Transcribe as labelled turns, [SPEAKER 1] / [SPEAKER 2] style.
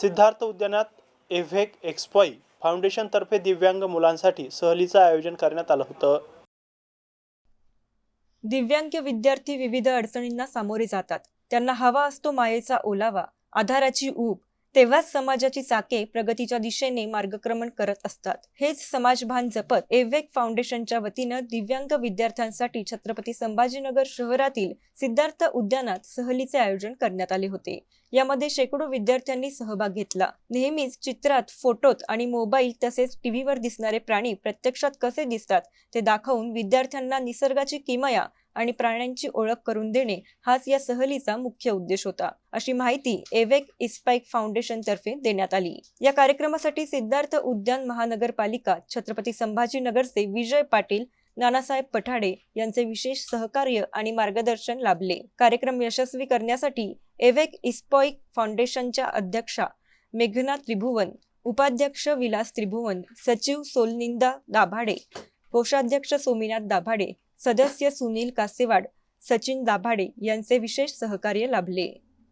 [SPEAKER 1] सिद्धार्थ उद्यानात एव्हेक एक्सपॉई फाउंडेशनतर्फे दिव्यांग मुलांसाठी सहलीचं आयोजन करण्यात आलं होतं.
[SPEAKER 2] दिव्यांग विद्यार्थी विविध अडचणींना सामोरे जातात. त्यांना हवा असतो मायेचा ओलावा आधाराची ऊब तेव्हाच समाजाची चाके प्रगतीच्या दिशेने मार्गक्रमण करत असतात. हेच समाजभान जपत एव्हेक फाउंडेशनच्या वतीनं दिव्यांग विद्यार्थ्यांसाठी छत्रपती संभाजीनगर शहरातील सिद्धार्थ उद्यानात सहलीचे आयोजन करण्यात आले होते. यामध्ये शेकडो विद्यार्थ्यांनी सहभाग घेतला. नेहमीच चित्रात फोटोत आणि मोबाईल तसेच टीव्हीवर दिसणारे प्राणी प्रत्यक्षात कसे दिसतात ते दाखवून विद्यार्थ्यांना निसर्गाची किमया आणि प्राण्यांची ओळख करून देणे हाच या सहलीचा मुख्य उद्देश होता. अशी माहिती एवेक इस्पाईक फाउंडेशन तर्फे देण्यात आली. या कार्यक्रमासाठी सिद्धार्थ उद्यान महानगरपालिका छत्रपती संभाजीनगरचे विजय पाटील नानासाहेब पठाडे यांचे विशेष सहकार्य आणि मार्गदर्शन लाभले. कार्यक्रम यशस्वी करण्यासाठी एवेक इस्पॉइक फाउंडेशनच्या अध्यक्षा मेघना त्रिभुवन उपाध्यक्ष विलास त्रिभुवन सचिव सोलनिंदा दाभाडे कोषाध्यक्ष सोमीनाथ दाभाडे सदस्य सुनील कासेवाड सचिन दाभाडे यांचे विशेष सहकार्य लाभले.